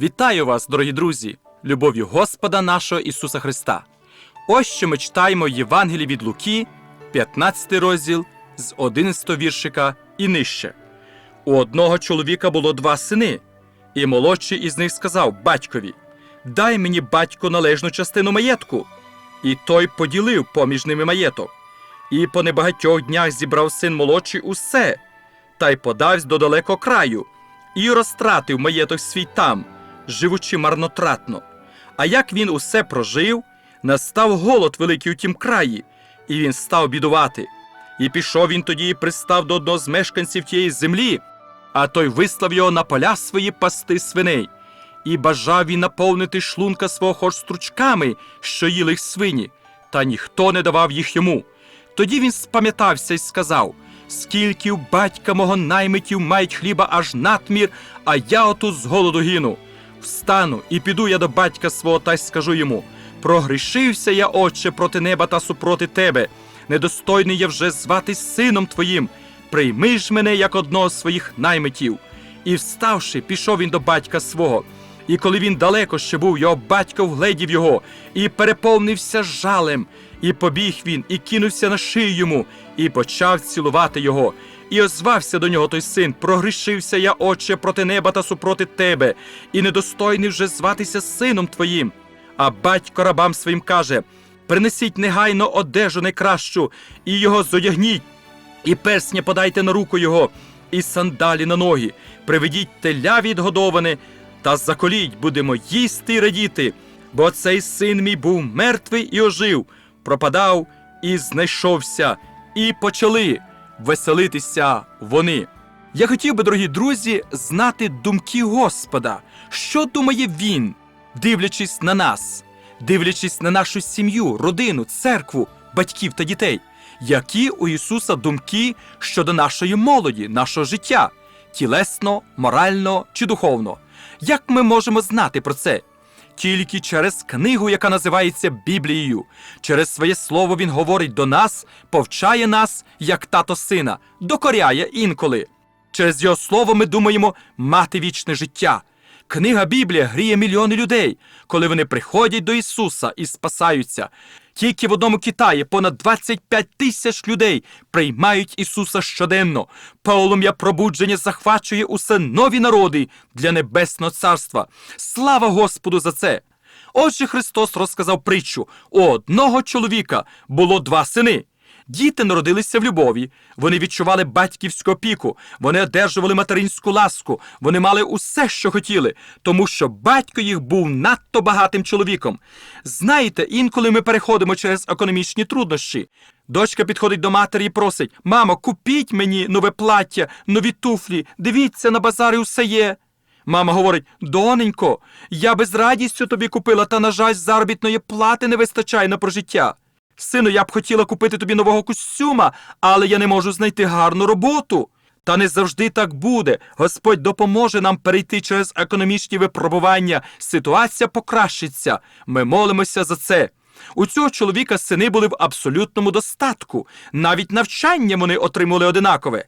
Вітаю вас, дорогі друзі, любов'ю Господа нашого Ісуса Христа. Ось що ми читаємо Євангелії від Луки, 15 розділ з 11 віршика і нижче. У одного чоловіка було два сини, і молодший із них сказав батькові: Дай мені батько належну частину маєтку. І той поділив поміж ними маєток. І по небагатьох днях зібрав син молодший усе, та й подавсь до далекого краю, і розтратив маєток свій там, живучи марнотратно. А як він усе прожив, настав голод великий у тім краї, і він став бідувати. І пішов він тоді і пристав до одного з мешканців тієї землі, а той вислав його на поля свої пасти свиней. І бажав він наповнити шлунка свого хоч стручками, що їли їх свині, та ніхто не давав їх йому. Тоді він спам'ятався і сказав: Скільки батька мого наймитів мають хліба аж надмір, а я отут з голоду гину. Встану і піду я до батька свого та й скажу йому: Прогрішився я, отче, проти неба та супроти тебе. Недостойний я вже зватись сином твоїм. Прийми ж мене як одного з своїх наймитів. І вставши, пішов він до батька свого. І коли він далеко ще був, його батько вгледів його і переповнився жалем. І побіг він, і кинувся на шию йому, і почав цілувати його. І озвався до нього той син: Прогрішився я, отче, проти неба та супроти тебе, і недостойний вже зватися сином твоїм. А батько рабам своїм каже: Принесіть негайно одежу найкращу, і його зодягніть, і персня подайте на руку його, і сандалі на ноги, приведіть теля відгодоване, та заколіть, будемо їсти й радіти, бо цей син мій був мертвий і ожив, пропадав і знайшовся, і почали веселитися вони. Я хотів би, дорогі друзі, знати думки Господа, що думає Він, дивлячись на нас, дивлячись на нашу сім'ю, родину, церкву, батьків та дітей. Які у Ісуса думки щодо нашої молоді, нашого життя, тілесно, морально чи духовно? Як ми можемо знати про це? Тільки через книгу, яка називається Біблією. Через своє слово він говорить до нас, повчає нас, як тато сина, докоряє інколи. Через його слово ми думаємо мати вічне життя. Книга Біблія гріє мільйони людей, коли вони приходять до Ісуса і спасаються. Тільки в одному Китаї понад 25 тисяч людей приймають Ісуса щоденно. Полум'я пробудження захвачує усе нові народи для Небесного Царства. Слава Господу за це! Отже, Христос розказав притчу: у одного чоловіка було два сини. Діти народилися в любові, вони відчували батьківську опіку, вони одержували материнську ласку, вони мали усе, що хотіли, тому що батько їх був надто багатим чоловіком. Знаєте, інколи ми переходимо через економічні труднощі. Дочка підходить до матері і просить: Мамо, купіть мені нове плаття, нові туфлі, дивіться, на базарі усе є. Мама говорить: доненько, я би з радістю тобі купила, та, на жаль, заробітної плати не вистачає на прожиття. Сину, я б хотіла купити тобі нового костюма, але я не можу знайти гарну роботу. Та не завжди так буде. Господь допоможе нам перейти через економічні випробування. Ситуація покращиться. Ми молимося за це. У цього чоловіка сини були в абсолютному достатку. Навіть навчання вони отримали одинакове.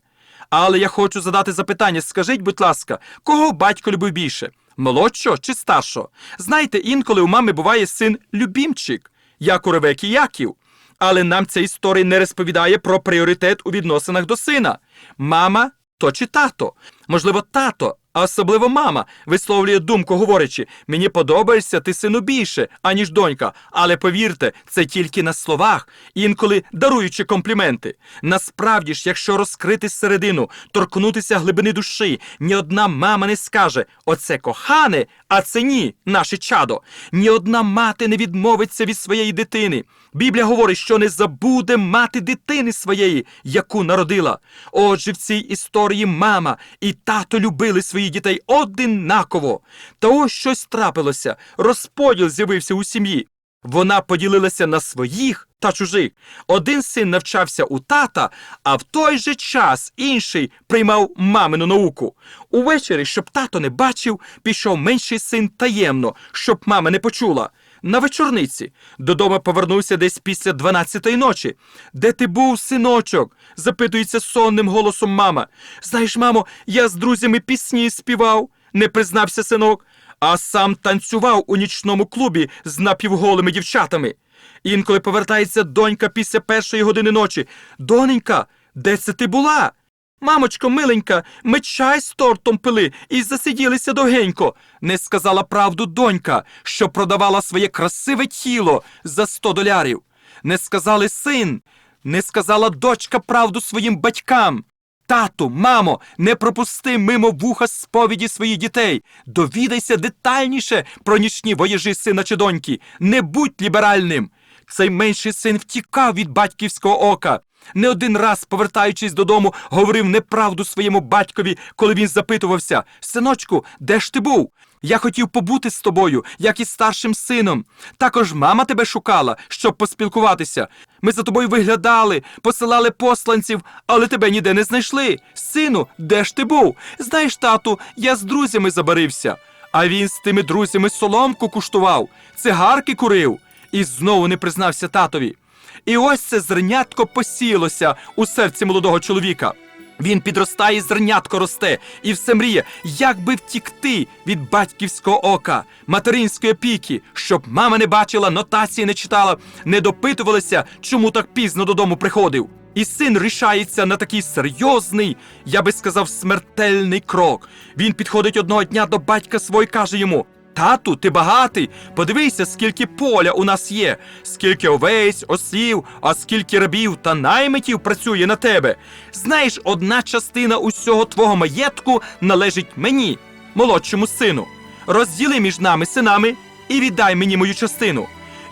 Але я хочу задати запитання: скажіть, будь ласка, кого батько любив більше? Молодшого чи старшого? Знаєте, інколи у мами буває син любімчик, як у Ревеки Яків. Але нам ця історія не розповідає про пріоритет у відносинах до сина. Мама то чи тато? Можливо, тато, а особливо мама, висловлює думку, говорячи: мені подобаєшся ти сину більше, аніж донька. Але повірте, це тільки на словах, інколи даруючи компліменти. Насправді ж, якщо розкрити середину, торкнутися глибини душі, ні одна мама не скаже: оце кохане, а це ні, наше чадо. Ні одна мати не відмовиться від своєї дитини. Біблія говорить, що не забуде мати дитини своєї, яку народила. Отже, в цій історії мама і тато любили своїх дітей одинаково. Та ось щось трапилося, розподіл з'явився у сім'ї. Вона поділилася на своїх та чужих. Один син навчався у тата, а в той же час інший приймав мамину науку. Увечері, щоб тато не бачив, пішов менший син таємно, щоб мама не почула. На вечорниці додому повернувся десь після дванадцятої ночі. Де ти був, синочок? запитується сонним голосом мама. Знаєш, мамо, я з друзями пісні співав. не признався синок, а сам танцював у нічному клубі з напівголими дівчатами. Інколи повертається донька після першої години ночі. Доненька, де це ти була? Мамочко, миленька, ми чай з тортом пили і засиділися довгенько. Не сказала правду донька, що продавала своє красиве тіло за 100 долярів. Не сказали син, не сказала дочка правду своїм батькам. Тату, мамо, не пропусти мимо вуха сповіді своїх дітей. Довідайся детальніше про нічні воєжі сина чи доньки. Не будь ліберальним. Цей менший син втікав від батьківського ока. Не один раз, повертаючись додому, говорив неправду своєму батькові, коли він запитувався: Синочку, де ж ти був? Я хотів побути з тобою, як і старшим сином. Також мама тебе шукала, щоб поспілкуватися. Ми за тобою виглядали, посилали посланців, але тебе ніде не знайшли. Сину, де ж ти був? Знаєш, тату, я з друзями забарився. А він з тими друзями соломку куштував, цигарки курив і знову не признався татові. І ось це зернятко посіялося у серці молодого чоловіка. Він підростає, зернятко росте, і все мріє, як би втікти від батьківського ока, материнської опіки, щоб мама не бачила, нотації не читала, не допитувалася, чому так пізно додому приходив. І син рішається на такий серйозний, я би сказав, смертельний крок. Він підходить одного дня до батька свого і каже йому: Тату, ти багатий. Подивися, скільки поля у нас є, скільки овець, осів, а скільки рабів та наймитів працює на тебе. Знаєш, одна частина усього твого маєтку належить мені, молодшому сину. Розділи між нами синами і віддай мені мою частину.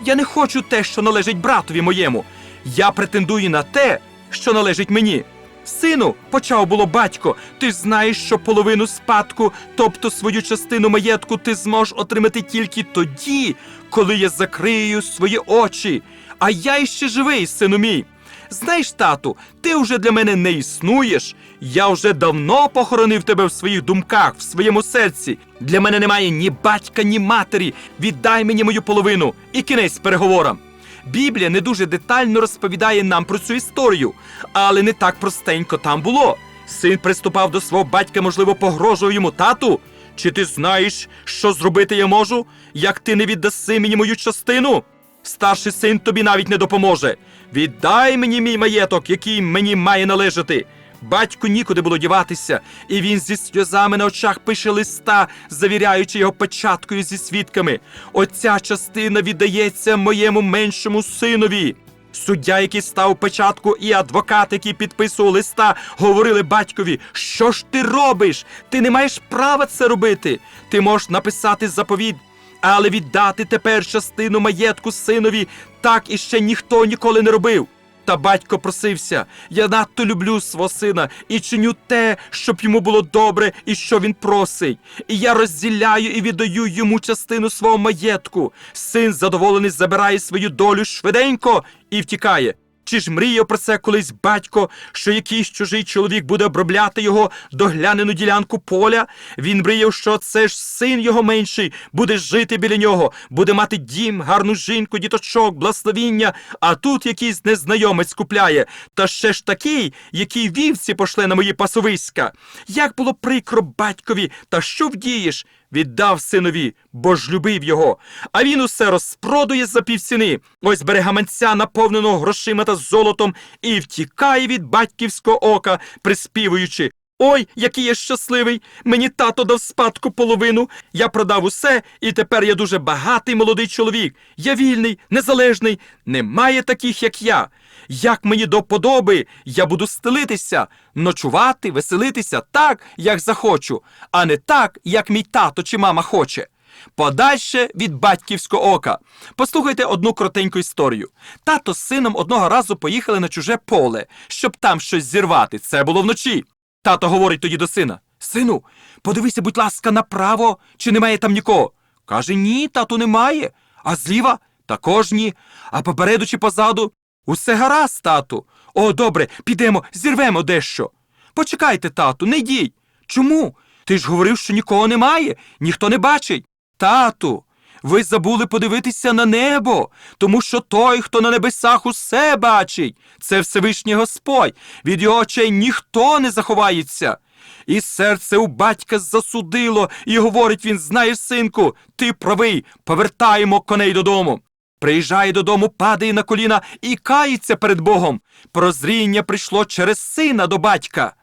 Я не хочу те, що належить братові моєму. Я претендую на те, що належить мені. Сину, почав було батько, ти ж знаєш, що половину спадку, тобто свою частину маєтку, ти зможеш отримати тільки тоді, коли я закрию свої очі. А я іще живий, сину мій. Знаєш, тату, ти вже для мене не існуєш. Я вже давно похоронив тебе в своїх думках, в своєму серці. Для мене немає ні батька, ні матері. Віддай мені мою половину і кінець переговорам. Біблія не дуже детально розповідає нам про цю історію, але не так простенько там було. Син приступав до свого батька, можливо, погрожував йому тату. Чи ти знаєш, що зробити я можу, як ти не віддаси мені мою частину? Старший син тобі навіть не допоможе. Віддай мені мій маєток, який мені має належати. Батьку нікуди було діватися, і він зі сльозами на очах пише листа, завіряючи його печаткою зі свідками. Оця частина віддається моєму меншому синові. Суддя, який став печатку, і адвокат, який підписував листа, говорили батькові: Що ж ти робиш? Ти не маєш права це робити. Ти можеш написати заповідь, але віддати тепер частину маєтку синові так іще ніхто ніколи не робив. Та батько просився, я надто люблю свого сина і чиню те, щоб йому було добре і що він просить. І я розділяю і віддаю йому частину свого маєтку. Син задоволений забирає свою долю швиденько і втікає. Чи ж мріяв про це колись батько, що якийсь чужий чоловік буде обробляти його доглянену ділянку поля? Він мріяв, що це ж син його менший буде жити біля нього, буде мати дім, гарну жінку, діточок, благословіння, а тут якийсь незнайомець купляє, та ще ж такий, який вівці пошле на мої пасовиська. Як було прикро батькові, та що вдієш? Віддав синові, бо ж любив його. А він усе розпродує за півціни. Ось бере гаманця, наповненого грошима та золотом, і втікає від батьківського ока, приспівуючи. Ой, який я щасливий! Мені тато дав спадку половину. Я продав усе, і тепер я дуже багатий молодий чоловік. Я вільний, незалежний, немає таких, як я. Як мені до подоби, я буду стелитися, ночувати, веселитися так, як захочу, а не так, як мій тато чи мама хоче. Подальше від батьківського ока. Послухайте одну коротеньку історію. Тато з сином одного разу поїхали на чуже поле, щоб там щось зірвати. Це було вночі. Тато говорить тоді до сина: Сину, подивися, будь ласка, направо, чи немає там нікого. Каже, ні, тату, немає. А зліва також ні. А попереду чи позаду. Усе гаразд, тату. О, добре, підемо, зірвемо дещо. Почекайте, тату, не йдіть. Чому? Ти ж говорив, що нікого немає, ніхто не бачить. Тату, ви забули подивитися на небо, тому що той, хто на небесах усе бачить, це Всевишній Господь. Від його очей ніхто не заховається. І серце у батька засудило, і говорить він: знаєш, синку, ти правий, повертаємо коней додому. Приїжджає додому, падає на коліна і кається перед Богом. Прозріння прийшло через сина до батька.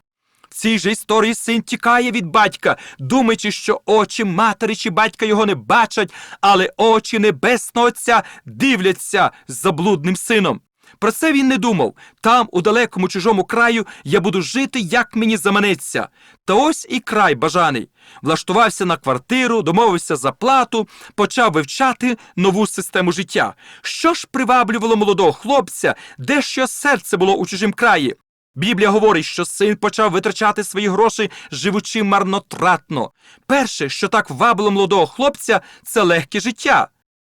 В цій же історії син тікає від батька, думаючи, що очі матері чи батька його не бачать, але очі небесного Отця дивляться з заблудним сином. Про це він не думав. Там, у далекому чужому краю, я буду жити, як мені заманеться. Та ось і край бажаний. Влаштувався на квартиру, домовився за плату, почав вивчати нову систему життя. Що ж приваблювало молодого хлопця, де що серце було у чужім краї? Біблія говорить, що син почав витрачати свої гроші, живучи марнотратно. Перше, що так вабило молодого хлопця, це легке життя.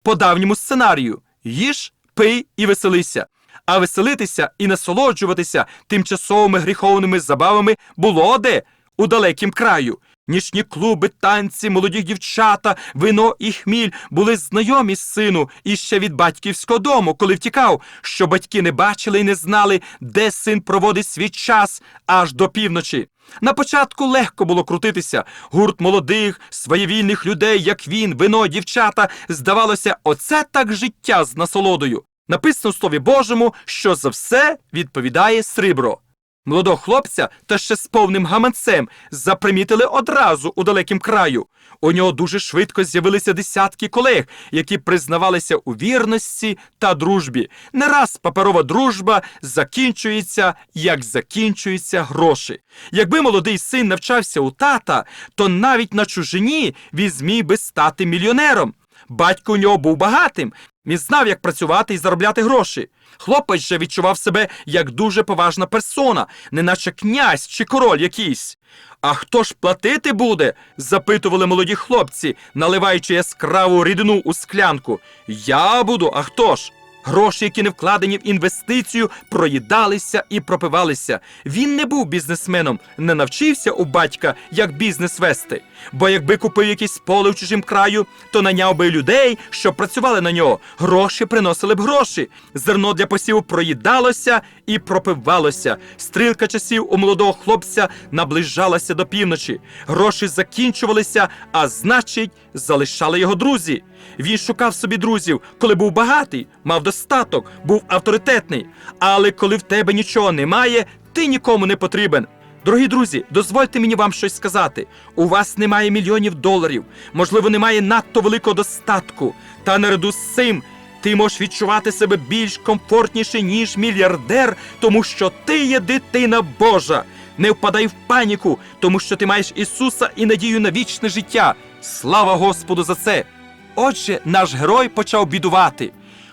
По давньому сценарію їж, пий і веселися. А веселитися і насолоджуватися тимчасовими гріховними забавами було де у далекім краю. Нічні клуби, танці, молоді дівчата, вино і хміль були знайомі з сину іще від батьківського дому, коли втікав, що батьки не бачили і не знали, де син проводить свій час аж до півночі. На початку легко було крутитися. Гурт молодих, своєвільних людей, як він, вино, дівчата, здавалося, оце так життя з насолодою. Написано в Слові Божому, що за все відповідає срібро. Молодого хлопця та ще з повним гаманцем запримітили одразу у далекім краю. У нього дуже швидко з'явилися десятки колег, які признавалися у вірності та дружбі. Не раз паперова дружба закінчується, як закінчуються гроші. Якби молодий син навчався у тата, то навіть на чужині він зміг би стати мільйонером. Батько у нього був багатим. Він знав, як працювати і заробляти гроші. Хлопець же відчував себе як дуже поважна персона, неначе князь чи король якийсь. А хто ж платити буде? запитували молоді хлопці, наливаючи яскраву рідину у склянку. Я буду, а хто ж? Гроші, які не вкладені в інвестицію, проїдалися і пропивалися. Він не був бізнесменом, не навчився у батька, як бізнес вести. Бо якби купив якесь поле в чужім краю, то наняв би людей, що працювали на нього. Гроші приносили б гроші. Зерно для посіву проїдалося і пропивалося. Стрілка часів у молодого хлопця наближалася до півночі. Гроші закінчувалися, а значить, залишали його друзі. Він шукав собі друзів, коли був багатий, мав достаток, був авторитетний. Але коли в тебе нічого немає, ти нікому не потрібен. Дорогі друзі, дозвольте мені вам щось сказати. У вас немає мільйонів доларів, можливо, немає надто великого достатку. Та наряду з цим ти можеш відчувати себе більш комфортніше, ніж мільярдер, тому що ти є дитина Божа. Не впадай в паніку, тому що ти маєш Ісуса і надію на вічне життя. Слава Господу за це! Отже, наш герой почав бідувати.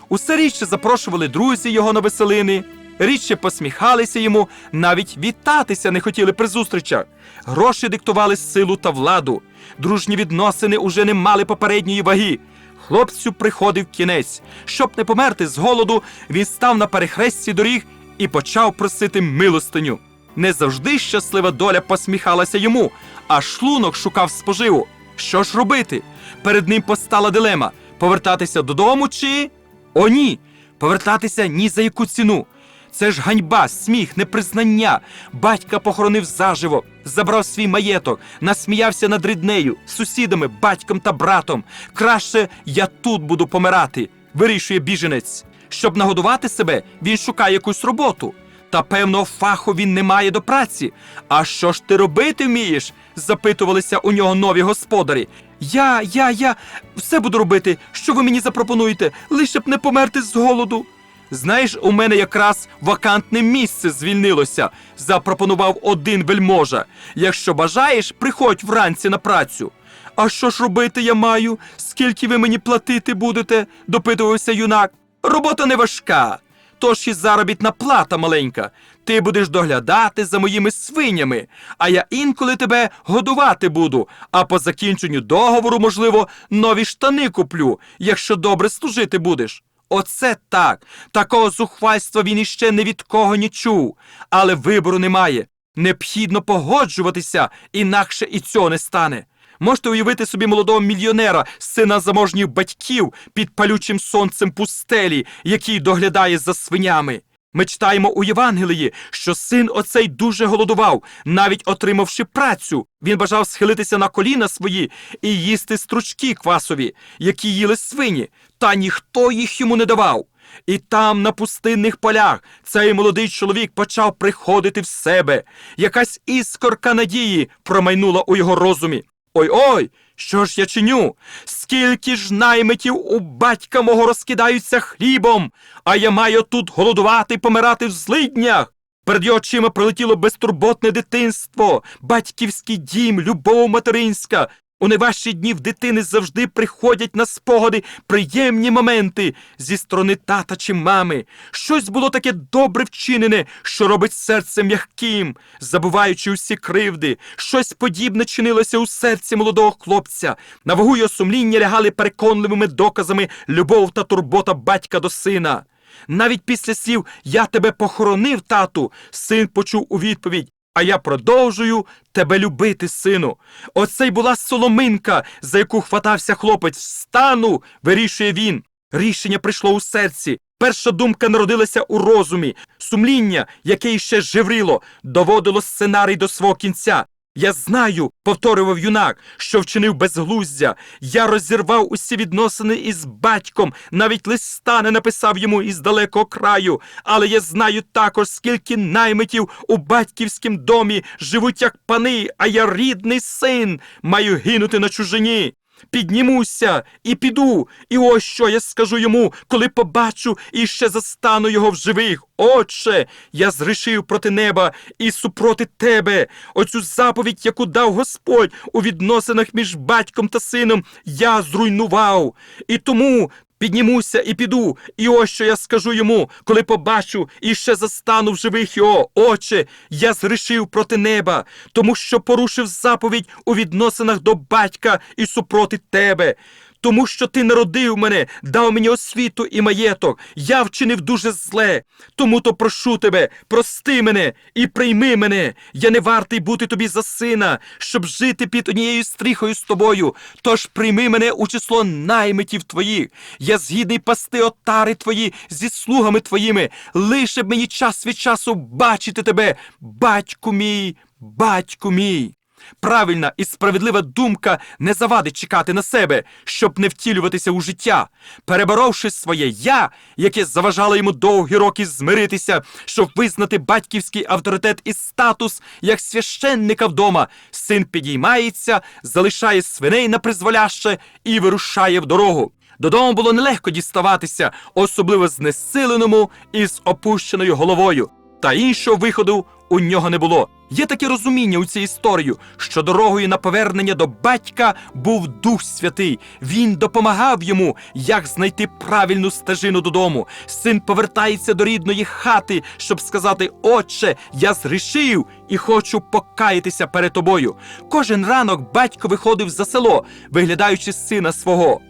Усе рідше запрошували друзі його на веселини, рідше посміхалися йому, навіть вітатися не хотіли при зустрічах. Гроші диктували силу та владу. Дружні відносини уже не мали попередньої ваги. Хлопцю приходив кінець. Щоб не померти з голоду, він став на перехресті доріг і почав просити милостиню. Не завжди щаслива доля посміхалася йому, а шлунок шукав споживу. Що ж робити? Перед ним постала дилема: повертатися додому чи. О, ні! Повертатися ні за яку ціну. Це ж ганьба, сміх, непризнання. Батька похоронив заживо, забрав свій маєток, насміявся над ріднею, сусідами, батьком та братом. Краще я тут буду помирати, вирішує біженець. Щоб нагодувати себе, він шукає якусь роботу. Та певного фаху він не має до праці. А що ж ти робити вмієш? Запитувалися у нього нові господарі. Я, я, я все буду робити, що ви мені запропонуєте, лише б не померти з голоду. Знаєш, у мене якраз вакантне місце звільнилося, запропонував один вельможа. Якщо бажаєш, приходь вранці на працю. А що ж робити я маю? Скільки ви мені платити будете? допитувався юнак. Робота не важка. Тож і заробітна плата маленька. Ти будеш доглядати за моїми свинями, а я інколи тебе годувати буду. А по закінченню договору, можливо, нові штани куплю, якщо добре служити будеш. Оце так. Такого зухвальства він іще ні від кого не чув. Але вибору немає. Необхідно погоджуватися, інакше і цього не стане. Можете уявити собі молодого мільйонера, сина заможніх батьків під палючим сонцем пустелі, який доглядає за свинями. Ми читаємо у Євангелії, що син оцей дуже голодував, навіть отримавши працю. Він бажав схилитися на коліна свої і їсти стручки квасові, які їли свині, та ніхто їх йому не давав. І там, на пустинних полях, цей молодий чоловік почав приходити в себе. Якась іскорка надії промайнула у його розумі. Ой ой, що ж я чиню? Скільки ж наймитів у батька мого розкидаються хлібом, а я маю тут голодувати й помирати в злиднях. Перед його очима пролетіло безтурботне дитинство, батьківський дім, любов материнська. У найважчі дні в дитини завжди приходять на спогади приємні моменти зі сторони тата чи мами. Щось було таке добре вчинене, що робить серце м'яким, забуваючи усі кривди. Щось подібне чинилося у серці молодого хлопця. На вагу його сумління лягали переконливими доказами любов та турбота батька до сина. Навіть після слів Я тебе похоронив, тату, син почув у відповідь. А я продовжую тебе любити, сину. Оце й була соломинка, за яку хватався хлопець. Встану, вирішує він. Рішення прийшло у серці. Перша думка народилася у розумі. Сумління, яке іще живрило, доводило сценарій до свого кінця. Я знаю, повторював юнак, що вчинив безглуздя. Я розірвав усі відносини із батьком, навіть листа не написав йому із далекого краю. Але я знаю також, скільки наймитів у батьківськім домі живуть як пани, а я рідний син, маю гинути на чужині. Піднімуся і піду, і ось що я скажу йому, коли побачу і ще застану його в живих. Отче, я зрішив проти неба і супроти тебе. Оцю заповідь, яку дав Господь у відносинах між батьком та сином, я зруйнував. І тому Піднімуся і піду, і ось що я скажу йому, коли побачу і ще застану в живих його. Отче, я згрішив проти неба, тому що порушив заповідь у відносинах до батька і супроти тебе. Тому що ти народив мене, дав мені освіту і маєток. Я вчинив дуже зле. Тому то прошу тебе, прости мене і прийми мене. Я не вартий бути тобі за сина, щоб жити під однією стріхою з тобою. Тож прийми мене у число наймитів твоїх. Я згідний пасти отари твої зі слугами твоїми. Лише б мені час від часу бачити тебе, батьку мій, батьку мій. Правильна і справедлива думка не завадить чекати на себе, щоб не втілюватися у життя, переборовши своє я, яке заважало йому довгі роки змиритися, щоб визнати батьківський авторитет і статус як священника вдома, син підіймається, залишає свиней на призволяще і вирушає в дорогу. Додому було нелегко діставатися, особливо знесиленому і з опущеною головою. Та іншого виходу у нього не було. Є таке розуміння у цій історії, що дорогою на повернення до батька був Дух Святий. Він допомагав йому, як знайти правильну стежину додому. Син повертається до рідної хати, щоб сказати: Отче, я згрішив і хочу покаятися перед тобою. Кожен ранок батько виходив за село, виглядаючи сина свого.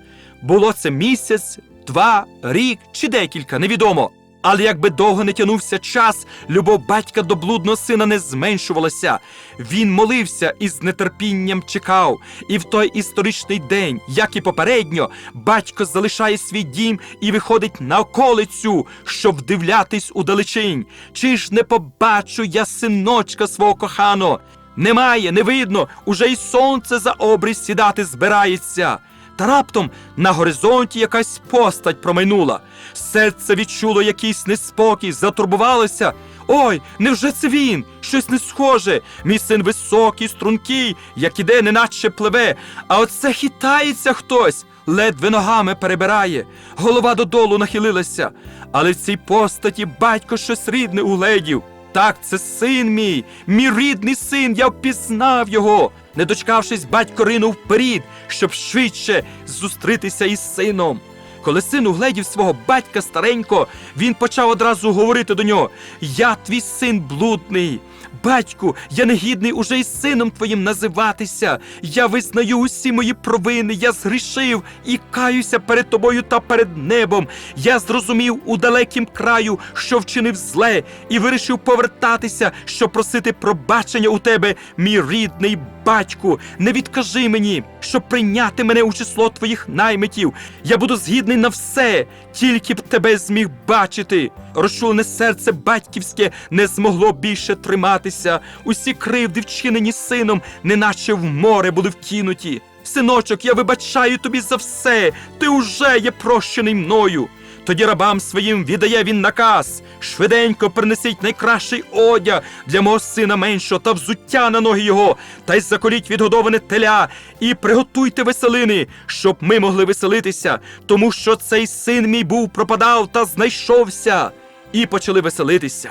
Було це місяць, два, рік чи декілька, невідомо. Але якби довго не тянувся час, любов батька до блудного сина не зменшувалася. Він молився і з нетерпінням чекав. І в той історичний день, як і попередньо, батько залишає свій дім і виходить на околицю, щоб вдивлятись у далечінь. Чи ж не побачу я синочка свого коханого? Немає, не видно, уже й сонце за обріз сідати збирається. Та раптом на горизонті якась постать промайнула. Серце відчуло якийсь неспокій, затурбувалося. Ой, невже це він? Щось не схоже. Мій син високий, стрункий, як іде, неначе пливе. А оце хитається хтось, ледве ногами перебирає, голова додолу нахилилася. Але в цій постаті батько щось рідне угледів. Так, це син мій, мій рідний син, я впізнав його. Не дочкавшись, батько ринув вперід, щоб швидше зустрітися із сином. Коли син угледів свого батька старенько, він почав одразу говорити до нього: Я твій син блудний. Батьку, я не гідний уже й сином твоїм називатися. Я визнаю усі мої провини, я згрішив і каюся перед тобою та перед небом. Я зрозумів у далекім краю, що вчинив зле, і вирішив повертатися, щоб просити пробачення у тебе, мій рідний батьку. Не відкажи мені, щоб прийняти мене у число твоїх наймитів. Я буду згідний на все, тільки б тебе зміг бачити. Розчулене серце батьківське не змогло більше триматися. Усі кривди, вчинені сином, неначе в море були вкинуті. Синочок, я вибачаю тобі за все. Ти уже є прощений мною. Тоді рабам своїм віддає він наказ. Швиденько принесіть найкращий одяг для мого сина меншого та взуття на ноги його, та й заколіть відгодоване теля, і приготуйте веселини, щоб ми могли веселитися, тому що цей син мій був пропадав та знайшовся. І почали веселитися.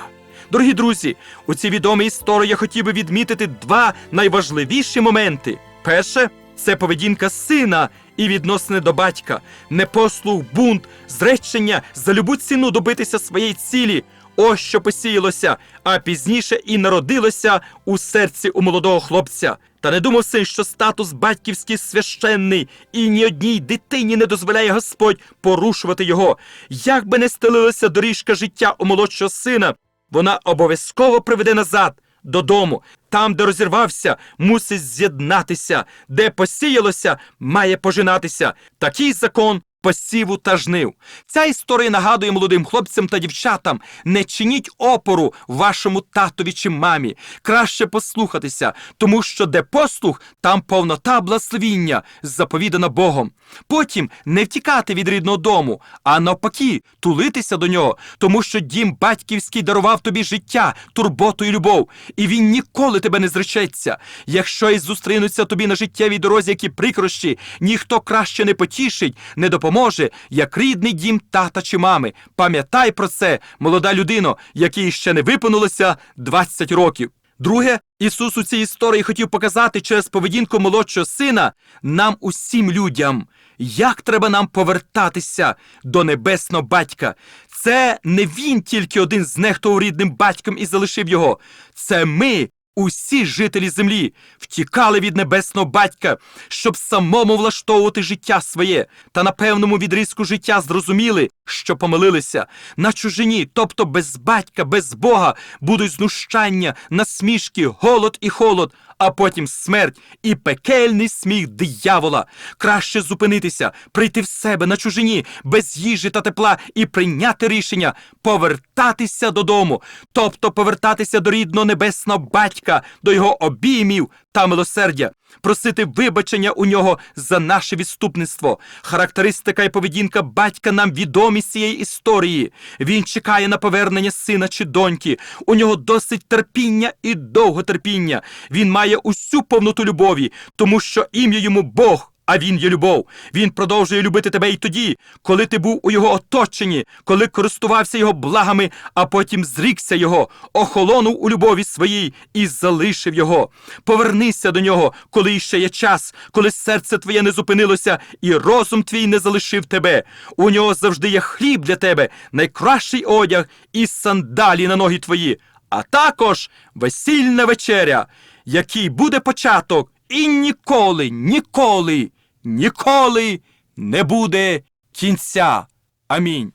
Дорогі друзі, у цій відомій історії я хотів би відмітити два найважливіші моменти. Перше це поведінка сина і відносини до батька, непослух, бунт, зречення за любу ціну добитися своєї цілі. Ось що посіялося, а пізніше і народилося у серці у молодого хлопця. Та не думав син, що статус батьківський священний, і ні одній дитині не дозволяє Господь порушувати його. Як би не стелилася доріжка життя у молодшого сина, вона обов'язково приведе назад додому. Там, де розірвався, мусить з'єднатися, де посіялося, має пожинатися. Такий закон посіву та жнив. Ця історія нагадує молодим хлопцям та дівчатам: не чиніть опору вашому татові чи мамі. Краще послухатися, тому що де послух, там повнота благословіння, заповідана Богом. Потім не втікати від рідного дому, а навпаки, тулитися до нього, тому що дім батьківський дарував тобі життя, турботу і любов, і він ніколи тебе не зречеться. Якщо й зустрінуться тобі на життєвій дорозі, які прикрощі, ніхто краще не потішить, не допоможе, як рідний дім тата чи мами. Пам'ятай про це, молода людино, якій ще не виповнилося 20 років. Друге, Ісус у цій історії хотів показати через поведінку молодшого сина нам усім людям, як треба нам повертатися до небесного батька. Це не він тільки один знехтував рідним батьком і залишив його. Це ми, усі жителі землі, втікали від небесного батька, щоб самому влаштовувати життя своє, та на певному відрізку життя зрозуміли, що помилилися. На чужині, тобто без батька, без Бога, будуть знущання, насмішки, голод і холод, а потім смерть і пекельний сміх диявола. Краще зупинитися, прийти в себе на чужині, без їжі та тепла і прийняти рішення повертатися додому, тобто повертатися до рідного небесного батька, до його обіймів та милосердя, просити вибачення у нього за наше відступництво. Характеристика і поведінка батька нам відомі з цієї історії. Він чекає на повернення сина чи доньки. У нього досить терпіння і довготерпіння. Він має усю повноту любові, тому що ім'я йому Бог. А він є любов. Він продовжує любити тебе і тоді, коли ти був у його оточенні, коли користувався його благами, а потім зрікся його, охолонув у любові своїй і залишив його. Повернися до нього, коли іще є час, коли серце твоє не зупинилося і розум твій не залишив тебе. У нього завжди є хліб для тебе, найкращий одяг і сандалі на ноги твої, а також весільна вечеря, який буде початок. І ніколи, ніколи, ніколи не буде кінця. Амінь.